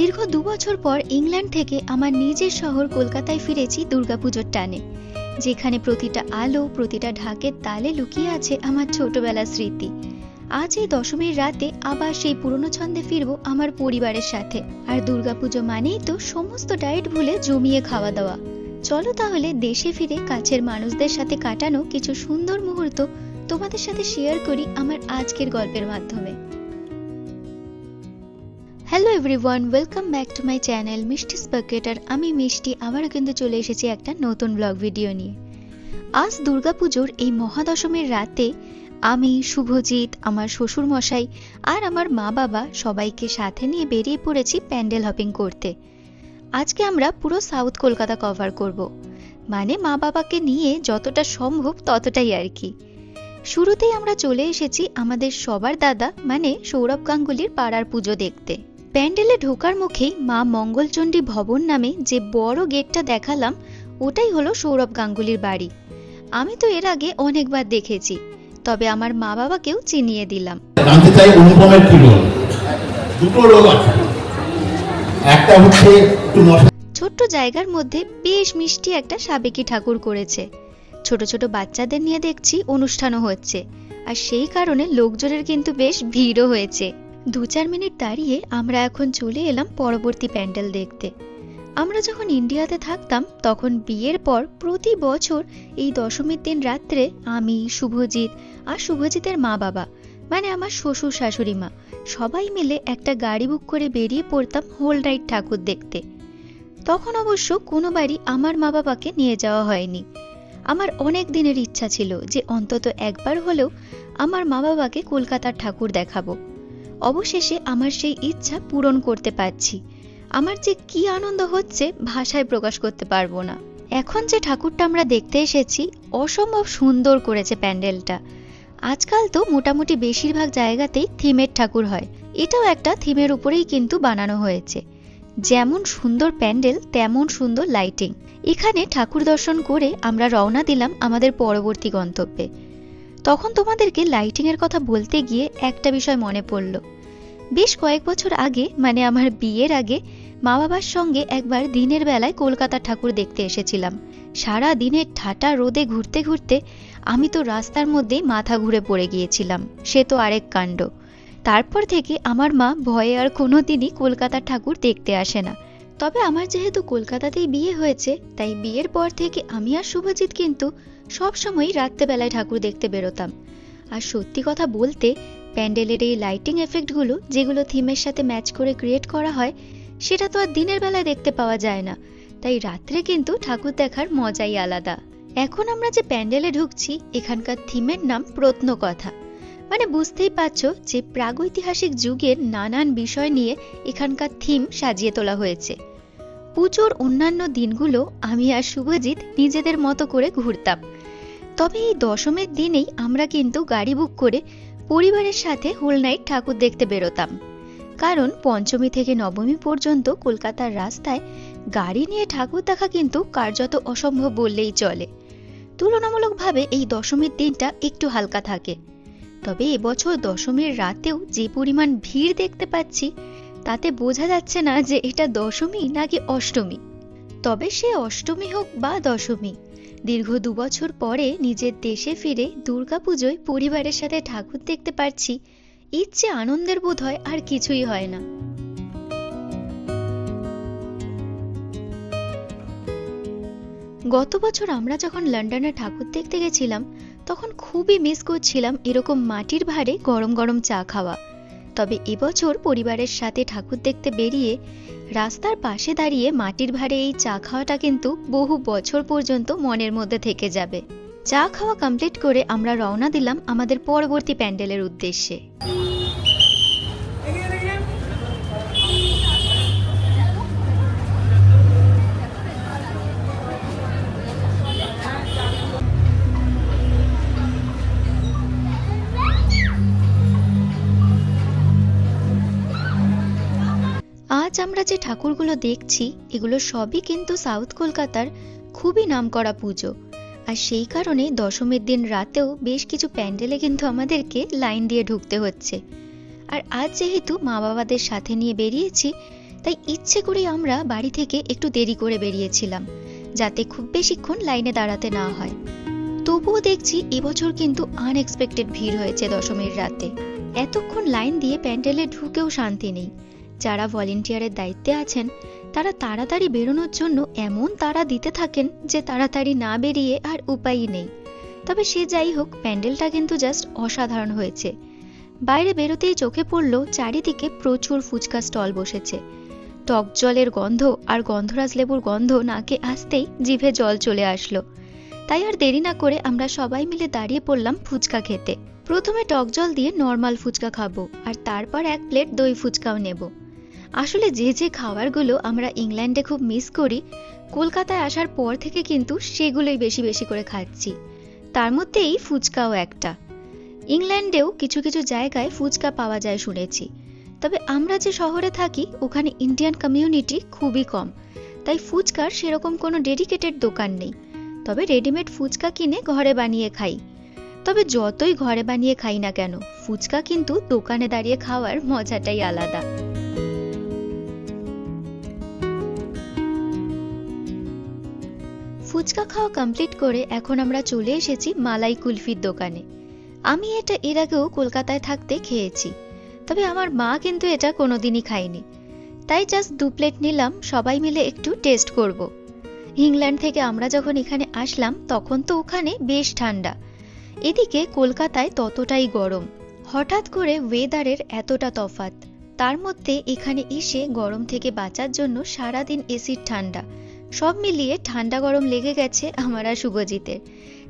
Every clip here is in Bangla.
দীর্ঘ দু বছর পর ইংল্যান্ড থেকে আমার নিজের শহর কলকাতায় ফিরেছি দুর্গাপুজোর টানে, যেখানে প্রতিটা আলো, প্রতিটা ঢাকের তালে লুকিয়ে আছে আমার ছোটবেলার স্মৃতি। আজ এই দশমীর রাতে আবার সেই পুরনো ছন্দে ফিরবো আমার পরিবারের সাথে। আর দুর্গাপুজো মানেই তো সমস্ত ডায়েট ভুলে জমিয়ে খাওয়া দাওয়া। চলো তাহলে দেশে ফিরে কাছের মানুষদের সাথে কাটানো কিছু সুন্দর মুহূর্ত তোমাদের সাথে শেয়ার করি আমার আজকের গল্পের মাধ্যমে। Hello everyone welcome back to my channel Mishti bucket আর আমি মিষ্টি, আবারও কিন্তু চলে এসেছি একটা নতুন ব্লগ ভিডিও নিয়ে। আজ দুর্গাপুজোর এই মহাদশমীর রাতে আমি, শুভজিৎ, আমার শ্বশুর মশাই আর আমার মা বাবা সবাইকে সাথে নিয়ে বেরিয়ে পড়েছি প্যান্ডেল হপিং করতে। আজকে আমরা পুরো সাউথ কলকাতা কভার করব। মানে মা বাবাকে নিয়ে যতটা সম্ভব ততটাই আর কি। শুরুতেই আমরা চলে এসেছি আমাদের সবার দাদা মানে সৌরভ গাঙ্গুলির পাড়ার পুজো দেখতে। প্যান্ডেলে ঢোকার মুখেই মা মঙ্গলচণ্ডী ভবন নামে যে বড় গেটটা দেখালাম ওটাই হলো সৌরভ গাঙ্গুলির বাড়ি। আমি তো এর আগে অনেকবার দেখেছি তবে আমার মা বাবাকেও চিনিয়ে দিলাম। জানতে চাই অনুপমের কি দুটো আছে। একটা হচ্ছে ছোট্ট জায়গার মধ্যে বেশ মিষ্টি একটা সাবেকি ঠাকুর করেছে। ছোট ছোট বাচ্চাদের নিয়ে দেখছি অনুষ্ঠানও হচ্ছে আর সেই কারণে লোকজনের কিন্তু বেশ ভিড়ও হয়েছে। দু চার মিনিট দাঁড়িয়ে আমরা এখন চলে এলাম পরবর্তী প্যান্ডেল দেখতে। আমরা যখন ইন্ডিয়াতে থাকতাম, তখন বিয়ের পর প্রতি বছর এই দশমীর দিন রাত্রে আমি, শুভজিৎ আর শুভজিতের মা বাবা মানে আমার শ্বশুর শাশুড়ি মা, সবাই মিলে একটা গাড়ি বুক করে বেরিয়ে পড়তাম হোল নাইট ঠাকুর দেখতে। তখন অবশ্য কোনোবারই আমার মা বাবাকে নিয়ে যাওয়া হয়নি। আমার অনেক দিনের ইচ্ছা ছিল যে অন্তত একবার হলেও আমার মা বাবাকে কলকাতার ঠাকুর দেখাবো। অবশেষে আমার সেই ইচ্ছা পূরণ করতে পারছি। আমার যে কি আনন্দ হচ্ছে ভাষায় প্রকাশ করতে পারব না। এখন যে ঠাকুরটা আমরা দেখতে এসেছি, অসম্ভব সুন্দর করেছে প্যান্ডেলটা। আজকাল তো মোটামুটি বেশিরভাগ জায়গাতেই থিমের ঠাকুর হয়। এটাও একটা থিমের উপরেই কিন্তু বানানো হয়েছে। যেমন সুন্দর প্যান্ডেল, তেমন সুন্দর লাইটিং। এখানে ঠাকুর দর্শন করে আমরা রওনা দিলাম আমাদের পরবর্তী গন্তব্যে। তখন তোমাদেরকে লাইটিং এর কথা বলতে গিয়ে একটা বিষয় মনে পড়ল। বেশ কয়েক বছর আগে মানে আমার বিয়ের আগে মা বাবার সঙ্গে একবার দিনের বেলায় কলকাতা ঠাকুর দেখতে এসেছিলাম। সারা দিনের ঠাটা রোদে ঘুরতে ঘুরতে আমি তো রাস্তার মধ্যেই মাথা ঘুরে পড়ে গিয়েছিলাম। সে তো আরেক কাণ্ড। তারপর থেকে আমার মা ভয়ে আর কোনোদিনই কলকাতার ঠাকুর দেখতে আসে না। তবে আমার যেহেতু কলকাতাতেই বিয়ে হয়েছে, তাই বিয়ের পর থেকে আমি আর শুভজিৎ কিন্তু সবসময়ই রাত্রেবেলায় ঠাকুর দেখতে বেরোতাম। আর সত্যি কথা বলতে, প্যান্ডেলের এই লাইটিং এফেক্টগুলো যেগুলো থিমের সাথে ম্যাচ করে ক্রিয়েট করা হয়, সেটা তো আর দিনের বেলায় দেখতে পাওয়া যায় না। তাই রাত্রে কিন্তু ঠাকুর দেখার মজাই আলাদা। এখন আমরা যে প্যান্ডেলে ঢুকছি, এখানকার থিমের নাম প্রত্নকথা। মানে বুঝতেই পারছ যে প্রাগৈতিহাসিক যুগের নানান বিষয় নিয়ে এখানকার থিম সাজিয়ে তোলা হয়েছে। পুজোর অন্যান্য দিনগুলো আমি আর শুভজিৎ নিজেদের মতো করে ঘুরতাম। তবে এই দশমের দিনেই আমরা কিন্তু গাড়ি বুক করে পরিবারের সাথে হোল নাইট ঠাকুর দেখতে বেরোতাম। কারণ পঞ্চমী থেকে নবমী পর্যন্ত কলকাতার রাস্তায় গাড়ি নিয়ে ঠাকুর দেখা কিন্তু কার্যত অসম্ভব বললেই চলে। তুলনামূলকভাবে এই দশমীর দিনটা একটু হালকা থাকে। তবে এবছর দশমীর রাতেও যে পরিমাণ ভিড় দেখতে পাচ্ছি, তাতে বোঝা যাচ্ছে না যে এটা দশমী নাকি অষ্টমী। তবে সে অষ্টমী হোক বা দশমী দীর্ঘ দুবছর পরে নিজের দেশে ফিরে দুর্গাপুজোয় পরিবারের সাথে ঠাকুর দেখতে পারছি। ইচ্ছে আনন্দের বোধ হয় আর কিছুই হয় না। গত বছর আমরা যখন লন্ডনে ঠাকুর দেখতে গেছিলাম, তখন খুবই মিস করছিলাম এরকম মাটির ভারে গরম গরম চা খাওয়া। তবে এবছর পরিবারের সাথে ঠাকুর দেখতে বেরিয়ে রাস্তার পাশে দাঁড়িয়ে মাটির ভারে এই চা খাওয়াটা কিন্তু বহু বছর পর্যন্ত মনের মধ্যে থেকে যাবে। চা খাওয়া কমপ্লিট করে আমরা রওনা দিলাম আমাদের পরবর্তী প্যান্ডেলের উদ্দেশ্যে। আমরা যে ঠাকুরগুলো দেখছি, এগুলো সবই কিন্তু সাউথ কলকাতার খুবই নামকরা পুজো। আর সেই কারণে দশমীর দিন রাতেও বেশ কিছু প্যান্ডেলে কিন্তু আমাদেরকে লাইন দিয়ে ঢুকতে হচ্ছে। আর আজ যেহেতু মা বাবাদের সাথে নিয়ে বেরিয়েছি, তাই ইচ্ছে করেই আমরা বাড়ি থেকে একটু দেরি করে বেরিয়েছিলাম, যাতে খুব বেশিক্ষণ লাইনে দাঁড়াতে না হয়। তবুও দেখছি এবছর কিন্তু আনএক্সপেক্টেড ভিড় হয়েছে দশমীর রাতে। এতক্ষণ লাইন দিয়ে প্যান্ডেলে ঢুকেও শান্তি নেই। যারা ভলেন্টিয়ারের দায়িত্বে আছেন, তারা তাড়াতাড়ি বেরোনোর জন্য এমন তাড়া দিতে থাকেন যে তাড়াতাড়ি না বেরিয়ে আর উপায়ই নেই। তবে সে যাই হোক, প্যান্ডেলটা কিন্তু জাস্ট অসাধারণ হয়েছে। বাইরে বেরোতেই চোখে পড়ল, চারিদিকে প্রচুর ফুচকা স্টল বসেছে। টক জলের গন্ধ আর গন্ধরাজ লেবুর গন্ধ নাকে আসতেই জিভে জল চলে আসলো। তাই আর দেরি না করে আমরা সবাই মিলে দাঁড়িয়ে পড়লাম ফুচকা খেতে। প্রথমে টক জল দিয়ে নর্মাল ফুচকা খাব, আর তারপর এক প্লেট দই ফুচকাও নেব। আসলে যে যে খাবারগুলো আমরা ইংল্যান্ডে খুব মিস করি, কলকাতায় আসার পর থেকে কিন্তু সেগুলোই বেশি বেশি করে খাচ্ছি। তার মধ্যে এই ফুচকাও একটা। ইংল্যান্ডেও কিছু কিছু জায়গায় ফুচকা পাওয়া যায় শুনেছি। তবে আমরা যে শহরে থাকি, ওখানে ইন্ডিয়ান কমিউনিটি খুবই কম। তাই ফুচকার সেরকম কোনো ডেডিকেটেড দোকান নেই। তবে রেডিমেড ফুচকা কিনে ঘরে বানিয়ে খাই। তবে যতই ঘরে বানিয়ে খাই না কেন, ফুচকা কিন্তু দোকানে দাঁড়িয়ে খাওয়ার মজাটাই আলাদা। ফুচকা খাওয়া কমপ্লিট করে এখন আমরা চলে এসেছি মালাই কুলফির দোকানে। আমি এটা এর আগেও কলকাতায় থাকতে খেয়েছি, তবে আমার মা কিন্তু এটা কোনোদিনই খায়নি। তাই জাস্ট দু প্লেট নিলাম, সবাই মিলে একটু টেস্ট করব। ইংল্যান্ড থেকে আমরা যখন এখানে আসলাম, তখন তো ওখানে বেশ ঠান্ডা। এদিকে কলকাতায় ততটাই গরম। হঠাৎ করে ওয়েদারের এতটা তফাত তার মধ্যে এখানে এসে গরম থেকে বাঁচার জন্য সারাদিন এসির ঠান্ডা। সব মিলিয়ে ঠান্ডা গরম লেগে গেছে আমার আর শুভজিতের।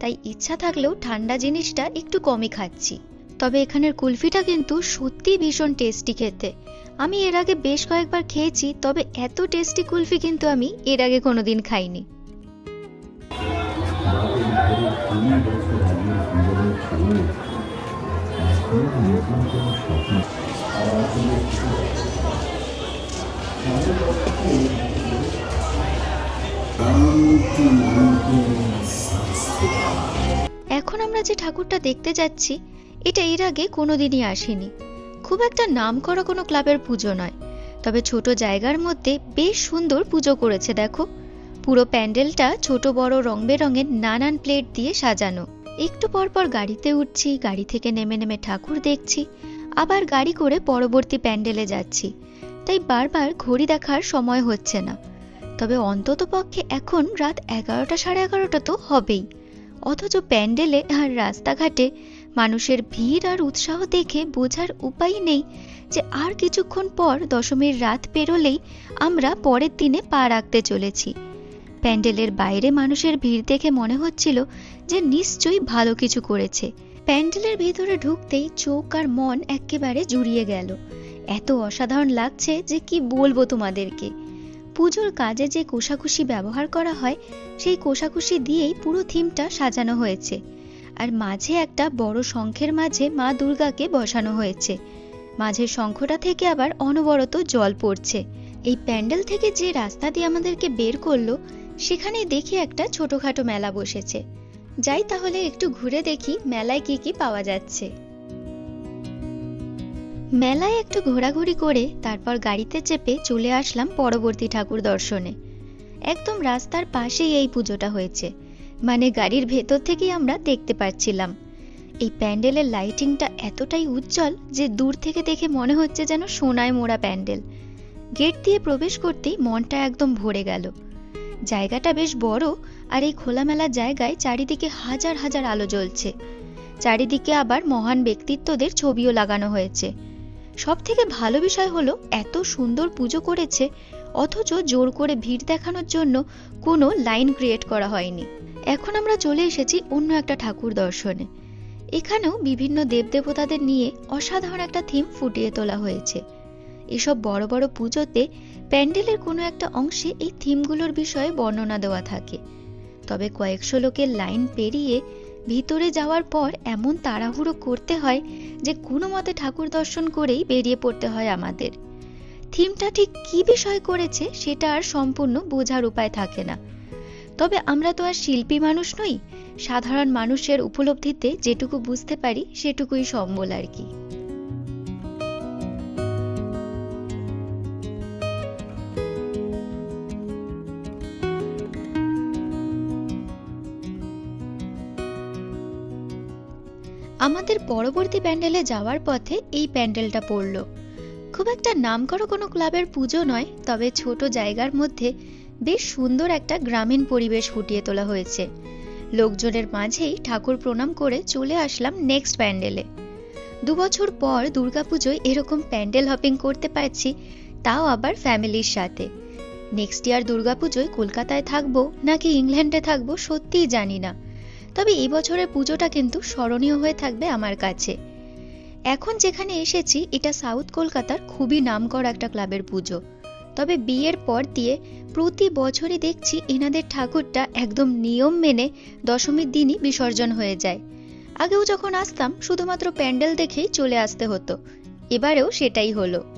তাই ইচ্ছা থাকলেও ঠান্ডা জিনিসটা একটু কমই খাচ্ছি। তবে এখানের কুলফিটা কিন্তু সত্যি ভীষণ টেস্টি খেতে। আমি এর আগে বেশ কয়েকবার খেয়েছি, তবে এত টেস্টি কুলফি কিন্তু আমি এর আগে কোনোদিন খাইনি। এখন আমরা যে ঠাকুরটা দেখতে যাচ্ছি, এটা এর আগে কোনোদিনই আসেনি। খুব একটা নাম করা কোনো ক্লাবের পুজো নয়, তবে ছোট জায়গার মধ্যে বেশ সুন্দর পুজো করেছে, দেখো। পুরো প্যান্ডেলটা ছোট, বড় রং বেরঙের নানান প্লেট দিয়ে সাজানো। একটু পর পর গাড়িতে উঠছি, গাড়ি থেকে নেমে নেমে ঠাকুর দেখছি, আবার গাড়ি করে পরবর্তী প্যান্ডেলে যাচ্ছি। তাই বারবার ঘড়ি দেখার সময় হচ্ছে না। তবে অন্তত পক্ষে এখন রাত এগারোটা সাড়ে এগারোটা তো হবেই। অথচ প্যান্ডেলে আর রাস্তাঘাটে মানুষের ভিড় আর উৎসাহ দেখে বোঝার উপায় নেই যে আর কিছুক্ষণ পর দশমীর রাত পেরোলেই আমরা পরের দিনে পা রাখতে চলেছি। প্যান্ডেলের বাইরে মানুষের ভিড় দেখে মনে হচ্ছিল যে নিশ্চয়ই ভালো কিছু করেছে। প্যান্ডেলের ভেতরে ঢুকতেই চোখ আর মন একেবারে জুড়িয়ে গেল। এত অসাধারণ লাগছে যে কি বলব তোমাদেরকে। পুজোর কাজে যে কোষাকুষি ব্যবহার করা হয়, সেই কোষাকুষি দিয়েই পুরো থিমটা সাজানো হয়েছে। আর মাঝে একটা বড় শঙ্খের মাঝে মা দুর্গাকে বসানো হয়েছে। মাঝের শঙ্খটা থেকে আবার অনবরত জল পড়ছে। এই প্যান্ডেল থেকে যে রাস্তা দিয়ে আমাদেরকে বের করল সেখানে দেখি একটা ছোটখাটো মেলা বসেছে। যাই তাহলে একটু ঘুরে দেখি মেলায় কি কি পাওয়া যাচ্ছে। মেলায় একটু ঘোরাঘুরি করে তারপর গাড়িতে চেপে চলে আসলাম পরবর্তী ঠাকুর দর্শনে। একদম রাস্তার পাশেই এই পুজোটা হয়েছে। মানে গাড়ির ভেতর থেকেই আমরা দেখতে পাচ্ছিলাম। এই প্যান্ডেলের লাইটিংটা এতটাই উজ্জ্বল যে দূর থেকে দেখে মনে হচ্ছে যেন সোনায় মোড়া প্যান্ডেল। গেট দিয়ে প্রবেশ করতেই মনটা একদম ভরে গেল। জায়গাটা বেশ বড় আর এই খোলামেলা জায়গায় চারিদিকে হাজার হাজার আলো জ্বলছে। চারিদিকে আবার মহান ব্যক্তিত্বদের ছবিও লাগানো হয়েছে। সব থেকে ভালো বিষয় হলো এত সুন্দর পুজো করেছে, অথচ জোর করে ভিড় দেখানোর জন্য কোনো লাইন ক্রিয়েট করা হয়নি। এখন আমরা চলে এসেছি অন্য একটা ঠাকুর দর্শনে। এখানেও বিভিন্ন দেবদেবতাদের নিয়ে অসাধারণ একটা থিম ফুটিয়ে তোলা হয়েছে। এসব বড় বড় পুজোতে প্যান্ডেলের কোনো একটা অংশে এই থিমগুলোর বিষয়ে বর্ণনা দেওয়া থাকে। তবে কয়েকশো লোকের লাইন পেরিয়ে ভিতরে যাওয়ার পর এমন তাড়াহুড়ো করতে হয় যে কোনো মতে ঠাকুর দর্শন করেই বেরিয়ে পড়তে হয় আমাদের। থিমটা ঠিক কি বিষয় করেছে সেটা আর সম্পূর্ণ বোঝার উপায় থাকে না। তবে আমরা তো আর শিল্পী মানুষ নই, সাধারণ মানুষের উপলব্ধিতে যেটুকু বুঝতে পারি সেটুকুই সম্বল আর কি। আমাদের পরবর্তী প্যান্ডেলে যাওয়ার পথে এই প্যান্ডেলটা পড়ল। খুব একটা নামকরা কোনো ক্লাবের পুজো নয়, তবে ছোট জায়গার মধ্যে বেশ সুন্দর একটা গ্রামীণ পরিবেশ ফুটিয়ে তোলা হয়েছে। লোকজনের মাঝেই ঠাকুর প্রণাম করে চলে আসলাম নেক্সট প্যান্ডেলে। দু বছর পর দুর্গাপুজোয় এরকম প্যান্ডেল হপিং করতে পারছি, তাও আবার ফ্যামিলির সাথে। নেক্সট ইয়ার দুর্গাপুজোয় কলকাতায় থাকব, নাকি ইংল্যান্ডে থাকব সত্যিই জানি না। তবে এই বছরের পুজোটা কিন্তু স্মরণীয় হয়ে থাকবে আমার কাছে। এখন যেখানে এসেছি, এটা সাউথ কলকাতার খুবই নামকরা একটা ক্লাবের পুজো। তবে বিয়ের পর দিয়ে প্রতি বছরই দেখছি এনাদের ঠাকুরটা একদম নিয়ম মেনে দশমীর দিনই বিসর্জন হয়ে যায়। আগেও যখন আসতাম, শুধুমাত্র প্যান্ডেল দেখেই চলে আসতে হতো। এবারেও সেটাই হলো।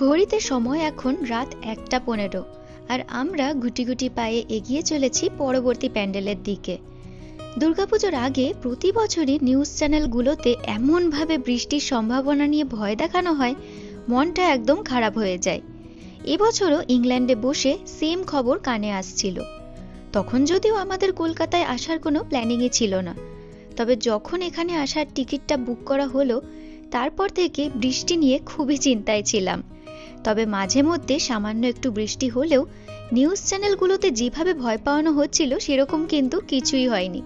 ঘড়িতে সময় এখন রাত একটা পনেরো, আর আমরা গুটি গুটি পায়ে এগিয়ে চলেছি পরবর্তী প্যান্ডেলের দিকে। দুর্গাপুজোর আগে প্রতি বছরই নিউজ চ্যানেলগুলোতে এমনভাবে বৃষ্টির সম্ভাবনা নিয়ে ভয় দেখানো হয় মনটা একদম খারাপ হয়ে যায়। এবছরও ইংল্যান্ডে বসে সেম খবর কানে আসছিল। তখন যদিও আমাদের কলকাতায় আসার কোনো প্ল্যানিংই ছিল না। তবে যখন এখানে আসার টিকিটটা বুক করা হলো, তারপর থেকে বৃষ্টি নিয়ে খুবই চিন্তায় ছিলাম। তবে মাঝে মধ্যে সামান্য একটু বৃষ্টি হলেও নিউজ চ্যানেলগুলোতে যেভাবে ভয় পাওয়ানো হচ্ছিল, সেরকম কিন্তু কিছুই হয়নি।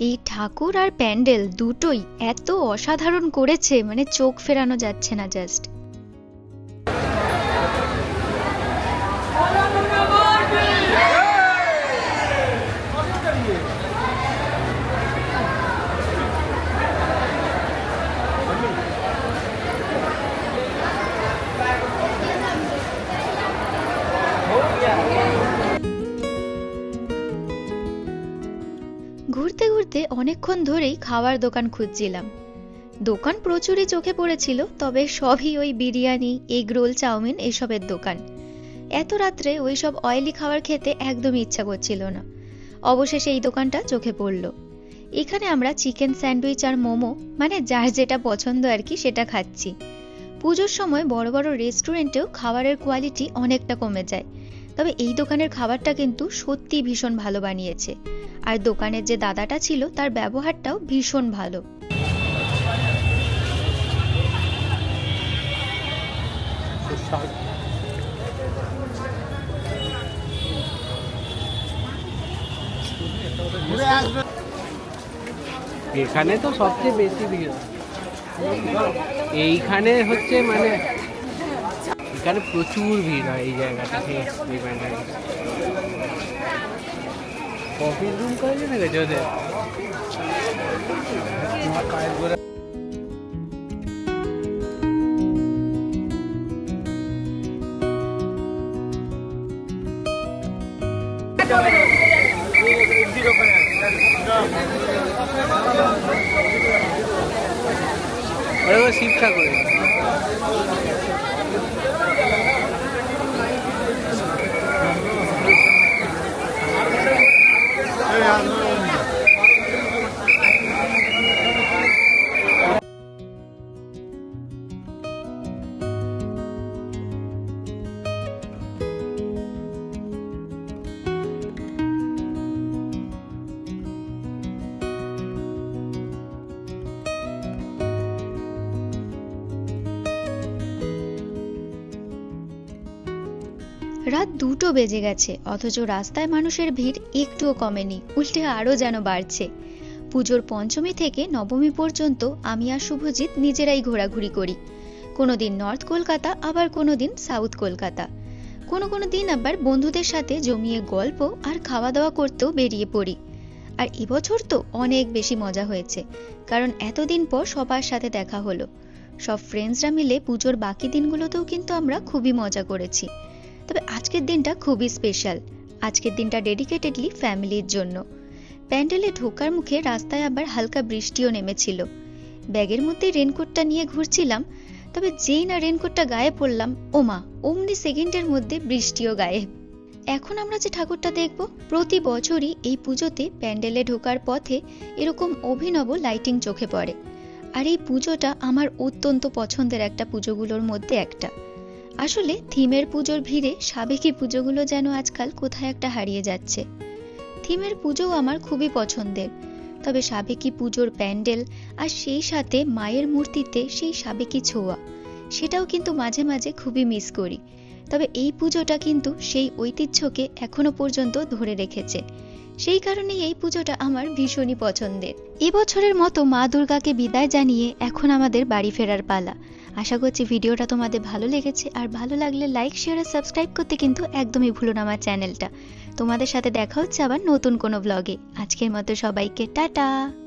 এই ঠাকুর আর প্যান্ডেল দুটোই এত অসাধারণ করেছে মানে চোখ ফেরানো যাচ্ছে না জাস্ট অনেকক্ষণ ধরেই খাওয়ার দোকান খুঁজছিলাম। দোকান প্রচুরই চোখে পড়েছিল, তবে সবই ওই বিরিয়ানি এগ রোল চাউমিন এসবের দোকান। এত রাত্রে ওই সব অয়েলি খাবার খেতে একদমই ইচ্ছা করছিল না। অবশেষে এই দোকানটা চোখে পড়ল। এখানে আমরা চিকেন স্যান্ডউইচ আর মোমো মানে যার যেটা পছন্দ আর কি সেটা খাচ্ছি। পুজোর সময় বড় বড় রেস্টুরেন্টেও খাবারের কোয়ালিটি অনেকটা কমে যায়। তবে এই দোকানের খাবারটা কিন্তু সত্যি ভীষণ ভালো বানিয়েছে। আর দোকানের যে দাদাটা ছিল, তার ব্যবহারটাও ভীষণ ভালো। এখানে তো সবচেয়ে বেশি ভিড়। এইখানে হচ্ছে মানে এখানে প্রচুর ভিড় হয় এই জায়গাটাতে এই প্যান্ডেলে ওরা শিক্ষা Yeah. রাত দুটো বেজে গেছে, অথচ রাস্তায় মানুষের ভিড় একটুও কমেনি, উল্টে আরও যেন বাড়ছে। পুজোর পঞ্চমী থেকে নবমী পর্যন্ত আমি আর শুভজিৎ নিজেরাই ঘোরাঘুরি করি। কোনোদিন নর্থ কলকাতা, আবার কোনোদিন সাউথ কলকাতা। কোনো কোনো দিন আবার বন্ধুদের সাথে জমিয়ে গল্প আর খাওয়া দাওয়া করতেও বেরিয়ে পড়ি। আর এবছর তো অনেক বেশি মজা হয়েছে, কারণ এতদিন পর সবার সাথে দেখা হলো। সব ফ্রেন্ডসরা মিলে পুজোর বাকি দিনগুলোতেও কিন্তু আমরা খুবই মজা করেছি। তবে আজকের দিনটা খুবই স্পেশাল আজকের দিনটা ডেডিকেটেডলি ফ্যামিলির জন্য। প্যান্ডেলে ঢোকার মুখে রাস্তায় আবার হালকা বৃষ্টিও নেমেছিল। ব্যাগের মধ্যে রেনকোটটা নিয়ে ঘুরছিলাম, তবে যেই না রেনকোটটা গায়ে পড়লাম, ওমা, অমনি সেকেন্ডের মধ্যে বৃষ্টিও গায়ে। এখন আমরা যে ঠাকুরটা দেখব, প্রতি বছরই এই পুজোতে প্যান্ডেলে ঢোকার পথে এরকম অভিনব লাইটিং চোখে পড়ে। আর এই পুজোটা আমার অত্যন্ত পছন্দের একটা পুজোগুলোর মধ্যে একটা। আসলে থিমের পুজোর ভিড়ে সাবেকি পুজোগুলো যেন আজকাল কোথায় একটা হারিয়ে যাচ্ছে। থিমের পুজোও আমার খুবই পছন্দের। তবে সাবেকি পুজোর প্যান্ডেল আর সেই সাথে মায়ের মূর্তিতে সেই সাবেকি ছোঁয়া, সেটাও কিন্তু মাঝে মাঝে খুবই মিস করি। তবে এই পুজোটা কিন্তু সেই ঐতিহ্যকে এখনও পর্যন্ত ধরে রেখেছে। সেই কারণেই এই পুজোটা আমার ভীষণই পছন্দের। এবছরের মতো মা দুর্গাকে বিদায় জানিয়ে এখন আমাদের বাড়ি ফেরার পালা। আশা করছি ভিডিওটা তোমাদের ভালো লেগেছে, আর ভালো লাগলে লাইক শেয়ার আর সাবস্ক্রাইব করতে কিন্তু একদমই ভুলো না আমার চ্যানেলটা তোমাদের সাথে দেখা হচ্ছে আবার নতুন কোনো ব্লগে আজকের মতো সবাইকে টাটা!